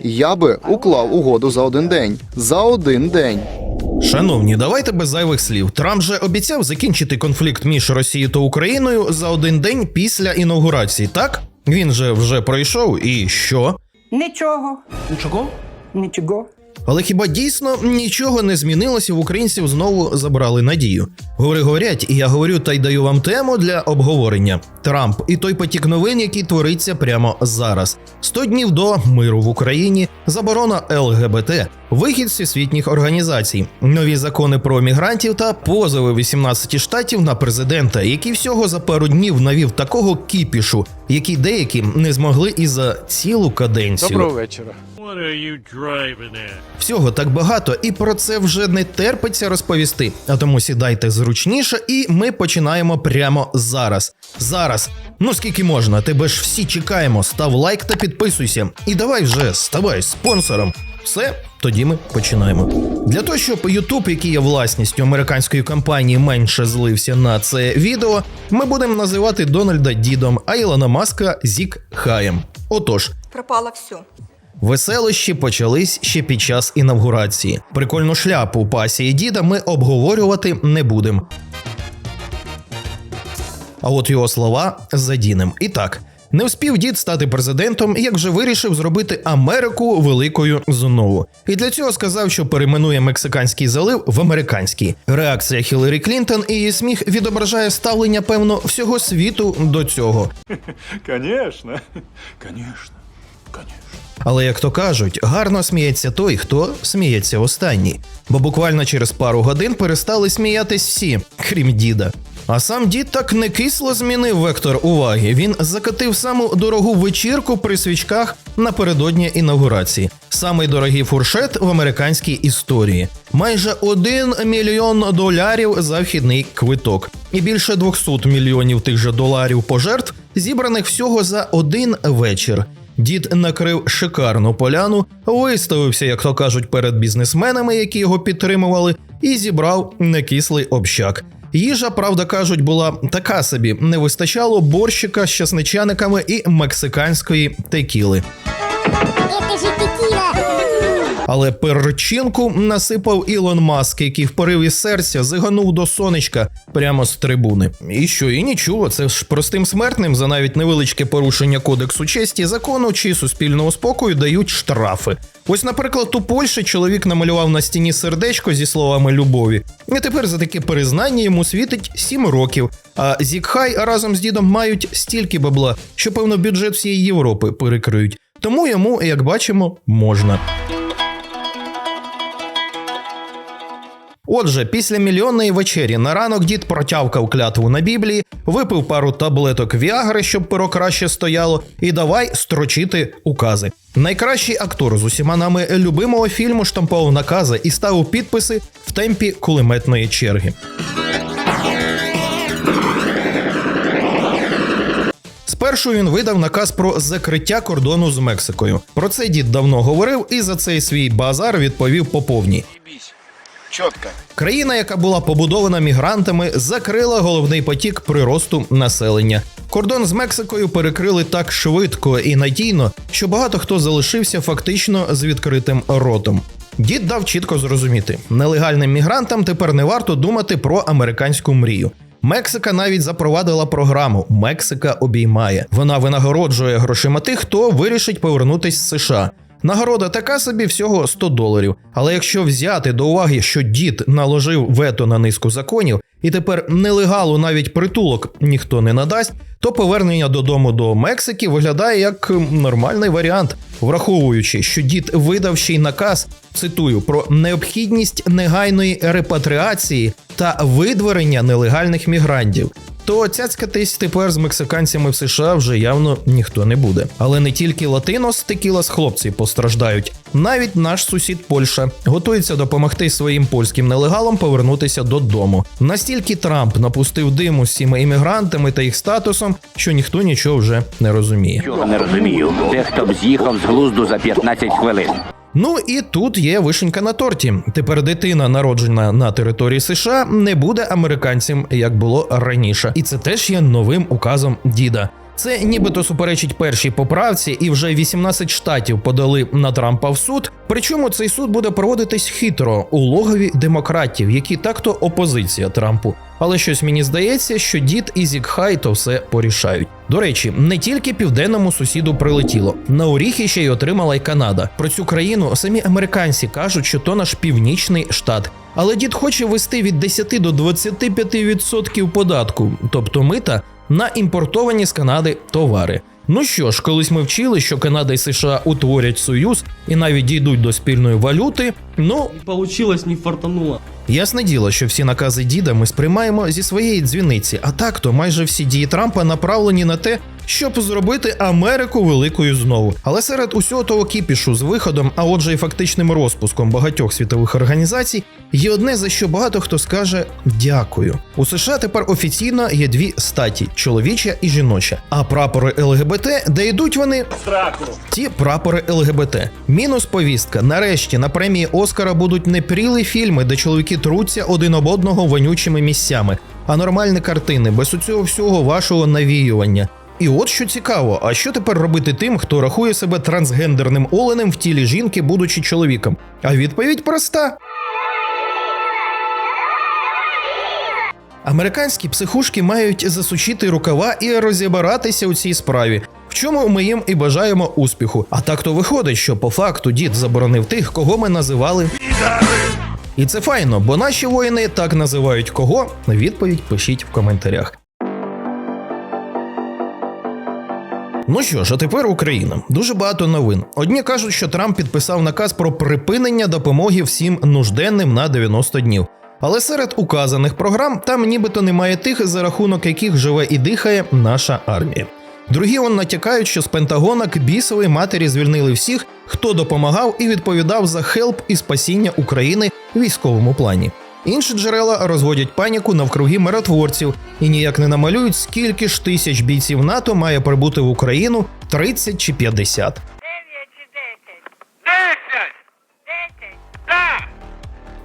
Я би уклав угоду за один день. За один день. Шановні, давайте без зайвих слів. Трамп же обіцяв закінчити конфлікт між Росією та Україною за один день після інаугурації, так? Він же вже пройшов, і що? Нічого. Нічого? Нічого. Але хіба дійсно нічого не змінилося? В українців знову забрали надію. Говори, говорять, і я говорю та й даю вам тему для обговорення. Трамп і той потік новин, який твориться прямо зараз. 100 днів до миру в Україні, заборона ЛГБТ, вихід з всесвітніх організацій, нові закони про мігрантів та позови 18 штатів на президента, який всього за пару днів навів такого кіпішу, який деякі не змогли і за цілу каденцію. Доброго вечора. Всього так багато, і про це вже не терпиться розповісти. А тому сідайте зручніше, і ми починаємо прямо зараз. Зараз. Ну скільки можна, тебе ж всі чекаємо. Став лайк та підписуйся. І давай вже ставай спонсором. Все, тоді ми починаємо. Для того, щоб YouTube, який є власністю американської компанії, менше злився на це відео, ми будемо називати Дональда Дідом, а Ілона Маска Зік Хаєм. Отож, пропало все. Веселощі почались ще під час інавгурації. Прикольну шляпу пасії діда ми обговорювати не будемо. А от його слова задінем. І так. Не вспів дід стати президентом, як вже вирішив зробити Америку великою знову. І для цього сказав, що перейменує мексиканський залив в американський. Реакція Хіларі Клінтон і її сміх відображає ставлення, певно, всього світу до цього. Звісно, звісно, конечно. Але як то кажуть, гарно сміється той, хто сміється останній. Бо буквально через пару годин перестали сміятись всі, крім діда. А сам дід так не кисло змінив вектор уваги. Він закатив саму дорогу вечірку при свічках напередодні інаугурації. Самий дорогий фуршет в американській історії. Майже 1 мільйон доларів за вхідний квиток. І більше 200 мільйонів тих же доларів пожертв, зібраних всього за один вечір. Дід накрив шикарну поляну, виставився, як то кажуть, перед бізнесменами, які його підтримували, і зібрав некислий общак. Їжа, правда кажуть, була така собі: не вистачало борщика з часничаниками і мексиканської текіли. Это же текила! Але перчинку насипав Ілон Маск, який в пориві серця зиганув до сонечка прямо з трибуни. І що, і нічого, це ж простим смертним за навіть невеличке порушення кодексу честі, закону чи суспільного спокою дають штрафи. Ось, наприклад, у Польщі чоловік намалював на стіні сердечко зі словами любові. І тепер за таке признання йому світить 7 років. А Зікхай разом з дідом мають стільки бабла, що певно бюджет всієї Європи перекриють. Тому йому, як бачимо, можна. Отже, після мільйонної вечері на ранок дід протявкав клятву на Біблії, випив пару таблеток Віагри, щоб перо краще стояло, і давай строчити укази. Найкращий актор з усіма нами любимого фільму штампував накази і ставив підписи в темпі кулеметної черги. Спершу він видав наказ про закриття кордону з Мексикою. Про це дід давно говорив і за цей свій базар відповів по повній. Четко. Країна, яка була побудована мігрантами, закрила головний потік приросту населення. Кордон з Мексикою перекрили так швидко і надійно, що багато хто залишився фактично з відкритим ротом. Дід дав чітко зрозуміти: нелегальним мігрантам тепер не варто думати про американську мрію. Мексика навіть запровадила програму Мексика обіймає. Вона винагороджує грошима тих, хто вирішить повернутись з США. Нагорода така собі всього 100 доларів. Але якщо взяти до уваги, що дід наложив вето на низку законів, і тепер нелегалу навіть притулок ніхто не надасть, то повернення додому до Мексики виглядає як нормальний варіант, враховуючи, що дід видав ще й наказ, цитую, про необхідність негайної репатріації та видворення нелегальних мігрантів. То цяцькатись тепер з мексиканцями в США вже явно ніхто не буде. Але не тільки латинос, текілас хлопці постраждають. Навіть наш сусід Польща готується допомогти своїм польським нелегалам повернутися додому. Настільки Трамп напустив диму з цими іммігрантами та їх статусом, що ніхто нічого вже не розуміє. Чого не розумію. Дехто б з'їхав з глузду за 15 хвилин. Ну і тут є вишенька на торті. Тепер дитина, народжена на території США, не буде американцем, як було раніше, і це теж є новим указом діда. Це нібито суперечить першій поправці, і вже 18 штатів подали на Трампа в суд. Причому цей суд буде проводитись хитро у логові демократів, які так-то опозиція Трампу. Але щось мені здається, що дід і Зікхай то все порішають. До речі, не тільки південному сусіду прилетіло. На оріхи ще й отримала й Канада. Про цю країну самі американці кажуть, що то наш північний штат. Але дід хоче вести від 10 до 25% податку, тобто мита, на імпортовані з Канади товари. Ну що ж, колись ми вчили, що Канада і США утворять союз і навіть дійдуть до спільної валюти. Ну Не получилось, не фартануло. Ясне діло, що всі накази діда ми сприймаємо зі своєї дзвіниці, а так то майже всі дії Трампа направлені на те, щоб зробити Америку великою знову. Але серед усього того кіпішу з виходом, а отже, і фактичним розпуском багатьох світових організацій, є одне за що багато хто скаже дякую. У США тепер офіційно є дві статі: чоловіча і жіноча. А прапори ЛГБТ, де йдуть вони ті прапори ЛГБТ. Мінус повістка. Нарешті на премії Оскара будуть не пріли фільми, де чоловіки труться один об одного вонючими місцями, а нормальні картини без усього всього вашого навіювання. І от що цікаво, а що тепер робити тим, хто рахує себе трансгендерним оленем в тілі жінки, будучи чоловіком? А відповідь проста. Американські психушки мають засучити рукава і розібратися у цій справі. В чому ми їм і бажаємо успіху. А так то виходить, що по факту дід заборонив тих, кого ми називали. І це файно, бо наші воїни так називають кого. Відповідь пишіть в коментарях. Ну що ж, а тепер Україна. Дуже багато новин. Одні кажуть, що Трамп підписав наказ про припинення допомоги всім нужденним на 90 днів. Але серед указаних програм там нібито немає тих, за рахунок яких живе і дихає наша армія. Другі он натякають, що з Пентагона к бісовій матері звільнили всіх, хто допомагав і відповідав за хелп і спасіння України в військовому плані. Інші джерела розводять паніку навкруги миротворців і ніяк не намалюють, скільки ж тисяч бійців НАТО має прибути в Україну 30 чи 50.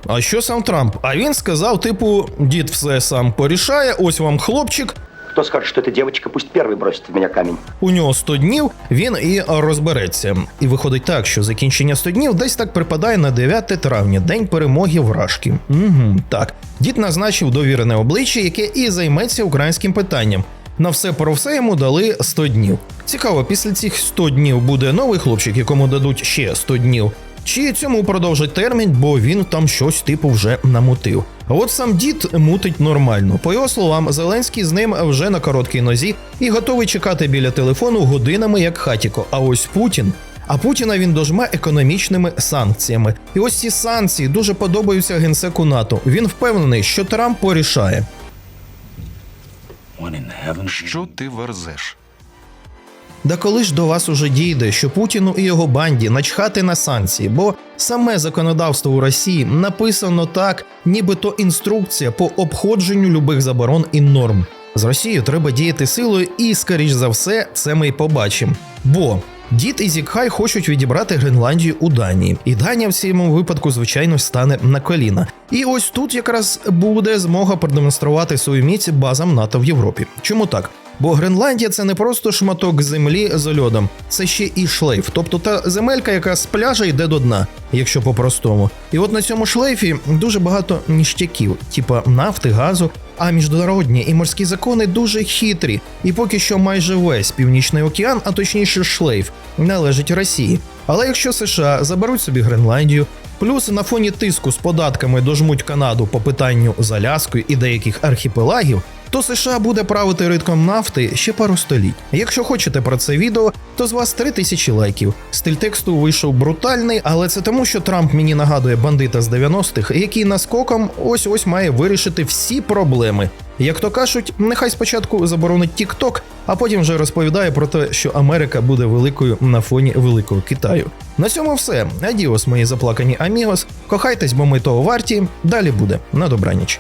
А що сам Трамп? А він сказав, типу, дід все сам порішає, ось вам хлопчик, Кто скажет, что эта девочка, пусть первый бросит в меня камень. у нього 100 днів, він і розбереться. І виходить так, що закінчення 100 днів десь так припадає на 9 травня, день перемоги вражки. Угу, так. Дід назначив довірене обличчя, яке і займеться українським питанням. На все про все йому дали 100 днів. Цікаво, після цих 100 днів буде новий хлопчик, якому дадуть ще 100 днів. Чи цьому продовжить термін, бо він там щось типу вже намутив. А от сам дід мутить нормально. По його словам, Зеленський з ним вже на короткій нозі і готовий чекати біля телефону годинами як хатіко. А ось Путін. А Путіна він дожме економічними санкціями. І ось ці санкції дуже подобаються генсеку НАТО. Він впевнений, що Трамп порішає. Що ти верзеш? Да коли ж до вас уже дійде, що Путіну і його банді начхати на санкції, бо саме законодавство у Росії написано так, нібито інструкція по обходженню любих заборон і норм. З Росією треба діяти силою, і, скоріш за все, це ми й побачимо. Бо дід і Зікхай хочуть відібрати Гренландію у Данії, і Данія в цьому випадку, звичайно, стане на коліна. І ось тут якраз буде змога продемонструвати свою міць базам НАТО в Європі. Чому так? Бо Гренландія це не просто шматок землі з льодом, це ще і шлейф, тобто та земелька, яка з пляжа йде до дна, якщо по-простому. І от на цьому шлейфі дуже багато ніштяків, типа нафти, газу. А міжнародні і морські закони дуже хитрі, і поки що майже весь північний океан, а точніше шлейф, належить Росії. Але якщо США заберуть собі Гренландію, плюс на фоні тиску з податками дожмуть Канаду по питанню з Аляскою і деяких архіпелагів, то США буде правити ринком нафти ще пару століть. Якщо хочете про це відео, то з вас 3000 лайків. Стиль тексту вийшов брутальний, але це тому, що Трамп мені нагадує бандита з 90-х, який наскоком ось ось має вирішити всі проблеми. Як то кажуть, нехай спочатку заборонить TikTok, а потім вже розповідає про те, що Америка буде великою на фоні великого Китаю. На цьому все. Адіос, мої заплакані амігос. Кохайтесь, бо ми того варті. Далі буде. На добраніч.